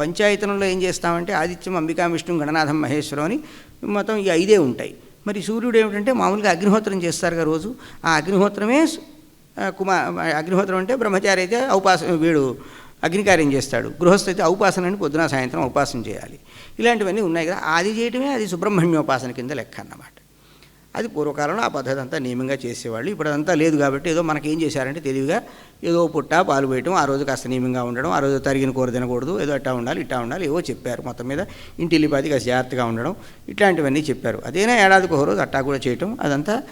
పంచాయతనంలో ఏం చేస్తామంటే ఆదిత్యం అంబికా విష్ణు గణనాథం మహేశ్వరం అని మొత్తం ఈ ఐదే ఉంటాయి. మరి సూర్యుడు ఏమిటంటే మామూలుగా అగ్నిహోత్రం చేస్తారుగా రోజు. ఆ అగ్నిహోత్రమే కుమార్ కుమా అగ్నిహోత్రం అంటే బ్రహ్మచారి అయితే ఔపాస వీడు అగ్నికార్యం చేస్తాడు. గృహస్థ అయితే ఔపాసన అని పొద్దున సాయంత్రం ఔపాసన చేయాలి. ఇలాంటివన్నీ ఉన్నాయి కదా. అది చేయటమే అది సుబ్రహ్మణ్యోపాసన కింద లెక్క అన్నమాట. అది పూర్వకాలంలో ఆ పద్ధతి అంతా నియమంగా చేసేవాళ్ళు. ఇప్పుడు అదంతా లేదు కాబట్టి ఏదో మనకేం చేశారంటే తెలివిగా ఏదో పుట్ట పాలు పోయటం ఆ రోజు కాస్త నియమంగా ఉండడం ఆ రోజు తరిగిన కూర తినకూడదు ఏదో అట్టా ఉండాలి ఇట్టా ఉండాలి ఏవో చెప్పారు. మొత్తం మీద ఇంటిల్లిపాతి కాస్త జాగ్రత్తగా ఉండడం ఇట్లాంటివన్నీ చెప్పారు. అదేనా ఏడాదికి ఒక రోజు అట్టా కూడా చేయటం అదంతా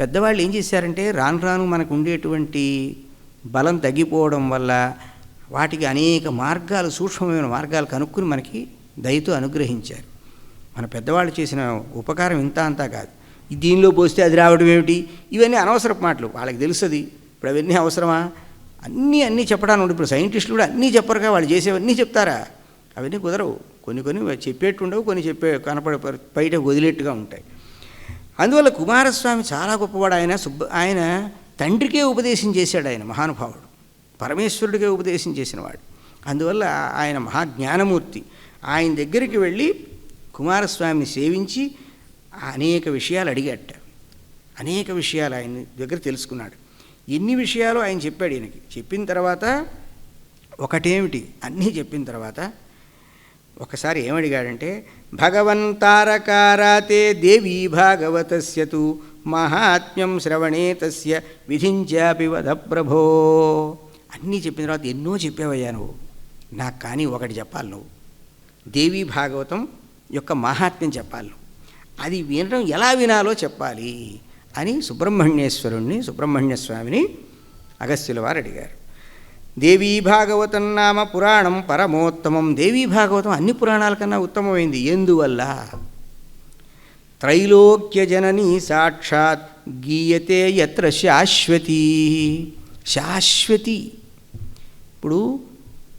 పెద్దవాళ్ళు ఏం చేశారంటే రాను రాను మనకు ఉండేటువంటి బలం తగ్గిపోవడం వల్ల వాటికి అనేక మార్గాలు సూక్ష్మమైన మార్గాలు కనుక్కుని మనకి దయతో అనుగ్రహించారు. మన పెద్దవాళ్ళు చేసిన ఉపకారం ఇంత అంతా కాదు. దీనిలో పోస్తే అది రావడం ఏమిటి? ఇవన్నీ అనవసరపు మాటలు. వాళ్ళకి తెలుస్తుంది ఇప్పుడు అవన్నీ అవసరమా? అన్నీ అన్నీ చెప్పడానికి ఉండదు ఇప్పుడు సైంటిస్టులు కూడా అన్నీ చెప్పరుగా వాళ్ళు చేసేవన్నీ చెప్తారా? అవన్నీ కుదరవు. కొన్ని కొన్ని చెప్పేట్టు ఉండవు. కొన్ని చెప్పే కనపడే బయట వదిలేట్టుగా ఉంటాయి. అందువల్ల కుమారస్వామి చాలా గొప్పవాడు. ఆయన సుబ్బ ఆయన తండ్రికే ఉపదేశం చేశాడు ఆయన మహానుభావుడు. పరమేశ్వరుడికే ఉపదేశం చేసినవాడు. అందువల్ల ఆయన మహాజ్ఞానమూర్తి. ఆయన దగ్గరికి వెళ్ళి కుమారస్వామిని సేవించి అనేక విషయాలు అడిగాట. అనేక విషయాలు ఆయన దగ్గర తెలుసుకున్నాడు. ఎన్ని విషయాలు ఆయన చెప్పాడు ఈయనకి? చెప్పిన తర్వాత ఒకటేమిటి? అన్నీ చెప్పిన తర్వాత ఒకసారి ఏమడిగాడంటే భగవంతారకారాతే దేవీ భాగవతస్యతు మహాత్మ్యం శ్రవణే తస్య విధించాపి వద ప్రభో అన్నీ చెప్పిన తర్వాత ఎన్నో చెప్పావయ్యా నువ్వు? నాకు కానీ ఒకటి చెప్పాలి నువ్వు. దేవీ భాగవతం యొక్క మహాత్మ్యం చెప్పాలి అది వినడం ఎలా వినాలో చెప్పాలి అని సుబ్రహ్మణ్యేశ్వరుణ్ణి సుబ్రహ్మణ్య స్వామిని అగస్త్యుల వారు అడిగారు. దేవీ భాగవతం నామ పురాణం పరమోత్తమం. దేవీ భాగవతం అన్ని పురాణాల కన్నా ఉత్తమమైంది. ఎందువల్ల? త్రైలోక్య జనని సాక్షాత్ గీయతే ఎత్ర శాశ్వతి. శాశ్వతి. ఇప్పుడు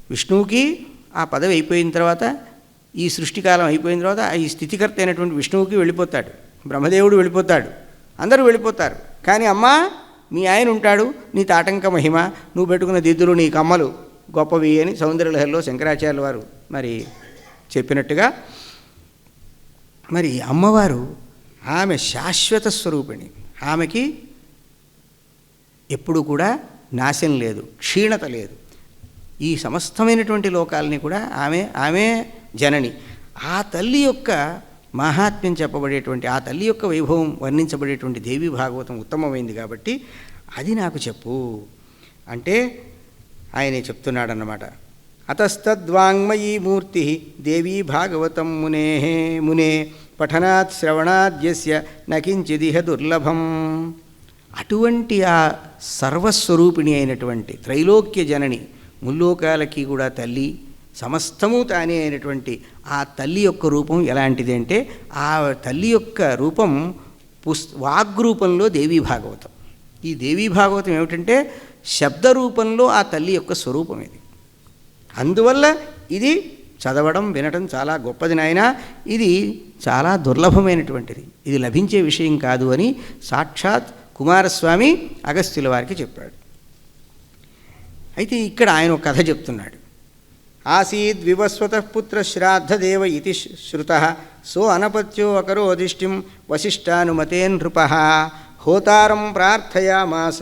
విష్ణువుకి ఆ పదవి అయిపోయిన తర్వాత ఈ సృష్టికాలం అయిపోయిన తర్వాత ఈ స్థితికర్త అయినటువంటి విష్ణువుకి వెళ్ళిపోతాడు. బ్రహ్మదేవుడు వెళ్ళిపోతాడు. అందరూ వెళ్ళిపోతారు. కానీ అమ్మా మీ ఆయన ఉంటాడు నీ తాటంక మహిమ నువ్వు పెట్టుకున్న దిద్దులు నీ కమ్మలు గొప్పవి అని సౌందర్యలహరిలో శంకరాచార్యుల వారు మరి చెప్పినట్టుగా మరి అమ్మవారు ఆమె శాశ్వత స్వరూపిణి. ఆమెకి ఎప్పుడు కూడా నాశం లేదు క్షీణత లేదు. ఈ సమస్తమైనటువంటి లోకాలని కూడా ఆమె ఆమె జనని. ఆ తల్లి యొక్క మహాత్మ్యం చెప్పబడేటువంటి ఆ తల్లి యొక్క వైభవం వర్ణించబడేటువంటి దేవి భాగవతం ఉత్తమమైంది కాబట్టి అది నాకు చెప్పు. అంటే ఆయనే చెప్తున్నాడన్నమాట. అతస్తద్వాంగ్మయీ మూర్తి దేవీ భాగవతం మునే మునే పఠనాత్ శ్రవణాద్యస్య నకించిదిహ దుర్లభం. అటువంటి ఆ సర్వస్వరూపిణి అయినటువంటి త్రైలోక్య జనని ముల్లోకాలకి కూడా తల్లి సమస్తము తానే అయినటువంటి ఆ తల్లి యొక్క రూపం ఎలాంటిది అంటే ఆ తల్లి యొక్క రూపం పుస్ వాగ్రూపంలో దేవీ భాగవతం. ఈ దేవీ భాగవతం ఏమిటంటే శబ్ద రూపంలో ఆ తల్లి యొక్క స్వరూపం ఇది. అందువల్ల ఇది చదవడం వినటం చాలా గొప్పది నాయన. ఇది చాలా దుర్లభమైనటువంటిది. ఇది లభించే విషయం కాదు అని సాక్షాత్ కుమారస్వామి అగస్త్యుల వారికి చెప్పాడు. అయితే ఇక్కడ ఆయన ఒక కథ చెప్తున్నాడు. आसीद् विवस्वतः पुत्रश्राद्धदेव इति श्रुतः। सो अनपत्यो अकरो अकरोदिष्टिं वसिष्ठानुमते नृपः। होतारं प्रार्थयामास।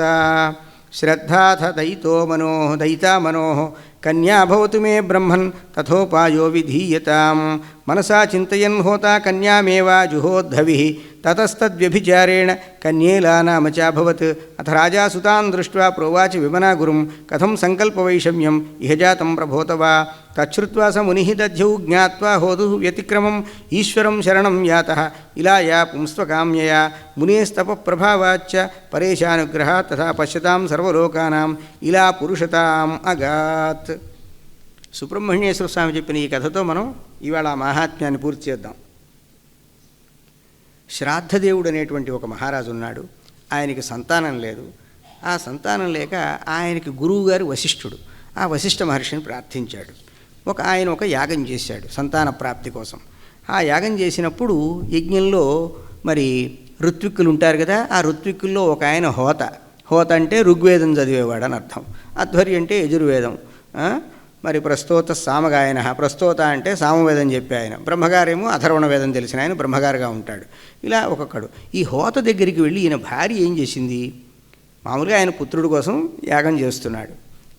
श्रद्धाथ दयितो मनोः दयिता मनोः कन्या भवतु मे ब्रह्मन् तथोपायो विधीयतां मनसा चिन्तयन् होता कन्यामेव जुहोद्धविः। ततस्तद्व्यभिचारेण कन्येला नाम चाभवत्। अथ राजा सुतान् दृष्ट्वा प्रोवाच विमना गुरुं कथं सङ्कल्पवैषम्यम्? इह जातं प्रभोतवा तच्छ्रुत्वा स मुनिः दध्यौ ज्ञात्वा होदुः व्यतिक्रमम्। ईश्वरं शरणं यातः। इलाया पुंस्त्वकाम्यया। मुनेस्तपप्रभावाच्च परेशानुग्रहात् तथा पश्यतां सर्वलोकानाम्। इला पुरुषताम् अगात्। సుబ్రహ్మణ్యేశ్వర స్వామి చెప్పిన ఈ కథతో మనం ఇవాళ ఆ మహాత్మ్యాన్ని పూర్తి చేద్దాం. శ్రాద్ధదేవుడు అనేటువంటి ఒక మహారాజు ఉన్నాడు. ఆయనకి సంతానం లేదు. ఆ సంతానం లేక ఆయనకి గురువుగారు వశిష్ఠుడు. ఆ వశిష్ఠ మహర్షిని ప్రార్థించాడు. ఒక ఆయన ఒక యాగం చేశాడు సంతాన ప్రాప్తి కోసం. ఆ యాగం చేసినప్పుడు యజ్ఞంలో మరి ఋత్విక్కులు ఉంటారు కదా ఆ ఋత్విక్కుల్లో ఒక ఆయన హోత. హోత అంటే ఋగ్వేదం చదివేవాడు అని అర్థం. అధ్వర్య అంటే యజుర్వేదం. మరి ప్రస్తోత సామగాయన. ప్రస్తోత అంటే సామవేదం చెప్పే ఆయన. బ్రహ్మగారేమో అథర్వణ వేదం తెలిసిన ఆయన బ్రహ్మగారుగా ఉంటాడు. ఇలా ఒక్కొక్కడు. ఈ హోత దగ్గరికి వెళ్ళి ఈయన భార్య ఏం చేసింది? మామూలుగా ఆయన పుత్రుడి కోసం యాగం చేస్తున్నాడు.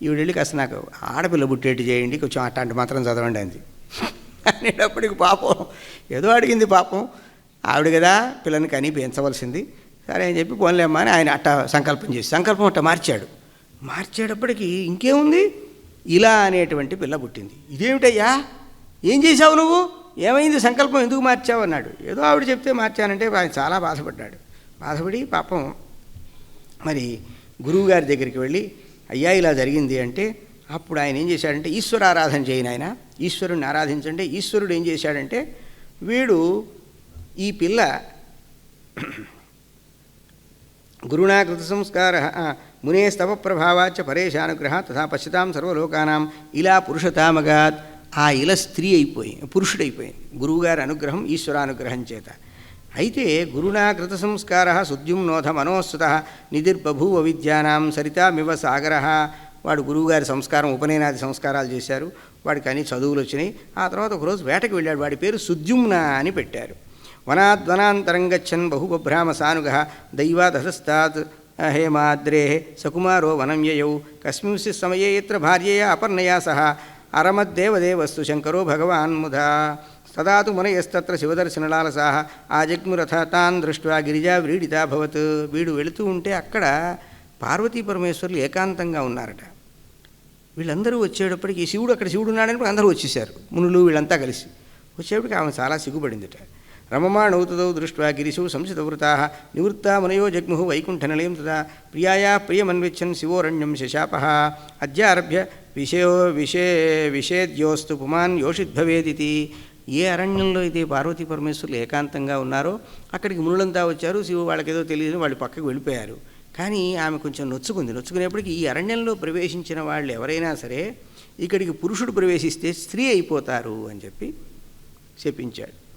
ఈవిడ వెళ్ళి కాస్త నాకు ఆడపిల్ల బుట్టేటి చేయండి కొంచెం అట్లాంటి మాత్రం చదవండి అంది. అనేటప్పటికి పాపం ఏదో అడిగింది పాపం. ఆవిడ కదా పిల్లని కని పెంచవలసింది. సరే అని చెప్పి పోన్లేమ్మా అని ఆయన అట్ట సంకల్పం చేసి సంకల్పం అట్ట మార్చాడు. మార్చేటప్పటికి ఇంకేముంది? ఇలా అనేటువంటి పిల్ల పుట్టింది. ఇదేమిటయ్యా? ఏం చేశావు నువ్వు? ఏమైంది సంకల్పం ఎందుకు మార్చావు అన్నాడు. ఏదో ఆవిడ చెప్తే మార్చానంటే ఆయన చాలా బాధపడ్డాడు. బాధపడి పాపం మరి గురువుగారి దగ్గరికి వెళ్ళి అయ్యా ఇలా జరిగింది అంటే అప్పుడు ఆయన ఏం చేశాడంటే ఈశ్వర ఆరాధన చేయను ఆయన ఈశ్వరుడిని ఆరాధించంటే ఈశ్వరుడు ఏం చేశాడంటే వీడు ఈ పిల్ల గురుణా కృత సంస్కార మునే స్తవ ప్రభావాచ పరేశానుగ్రహ తథా పశ్యతాం సర్వలోకానాం ఇలా పురుషతామగాత్. ఆ ఇల స్త్రీ అయిపోయింది పురుషుడైపోయింది. గురువుగారి అనుగ్రహం ఈశ్వరానుగ్రహం చేత. అయితే గురుణా కృత సంస్కార సుద్యుమ్నోధ మనోస్సుత నిధిర్బభూవ విద్యానాం సరితామివ సాగర. వాడు గురువుగారి సంస్కారం ఉపనయనాది సంస్కారాలు చేశారు. వాడికి అన్ని చదువులు వచ్చినాయి. ఆ తర్వాత ఒకరోజు వేటకు వెళ్ళాడు. వాడి పేరు సుద్యుమ్న అని పెట్టారు. వనాద్వనాంతరం గచ్చన్ బహుబభ్రామ సానుగ దైవాదహస్తాత్ హేమాద్రే సకుమారో వనం యయౌ. కస్మింసి సమయే యత్ర భార్యయ అపర్ణయా సహ. అరమద్దేవదేవస్తు శంకరో భగవాన్ ముధా తదా తు మునయస్తత్ర శివదర్శనలాలసాహ. ఆ జగ్మురథ తాన్ దృష్ట్వా గిరిజా వ్రీడితా భవత్. వీడు వెళుతూ ఉంటే అక్కడ పార్వతీ పరమేశ్వరులు ఏకాంతంగా ఉన్నారట. వీళ్ళందరూ వచ్చేటప్పటికి శివుడు అక్కడ శివుడు ఉన్నాడని అందరూ వచ్చేసారు మునులు వీళ్ళంతా కలిసి. వచ్చేప్పటికి ఆమె చాలా సిగ్గుపడిందిట. రమమాణౌతదౌ దృష్ట్వా గిరిశౌ సంసితవృతా నివృత్తా మునయో జగ్ము వైకుంఠనిలయం తదా ప్రియాయా ప్రియమన్విచ్చన్ శివోరణ్యం శశాప అద్యారభ్య విషయో విషే విషేద్యోస్తు పుమాన్ యోషిద్భవేదితి ఏ అరణ్యంలో అయితే పార్వతీ పరమేశ్వరులు ఏకాంతంగా ఉన్నారో అక్కడికి మునులంతా వచ్చారు. శివు వాళ్ళకేదో తెలియదు వాళ్ళు పక్కకు వెళ్ళిపోయారు. కానీ ఆమె కొంచెం నొచ్చుకుంది. నొచ్చుకునేప్పటికీ ఈ అరణ్యంలో ప్రవేశించిన వాళ్ళు ఎవరైనా సరే ఇక్కడికి పురుషుడు ప్రవేశిస్తే స్త్రీ అయిపోతారు అని చెప్పి చెప్పించాడు.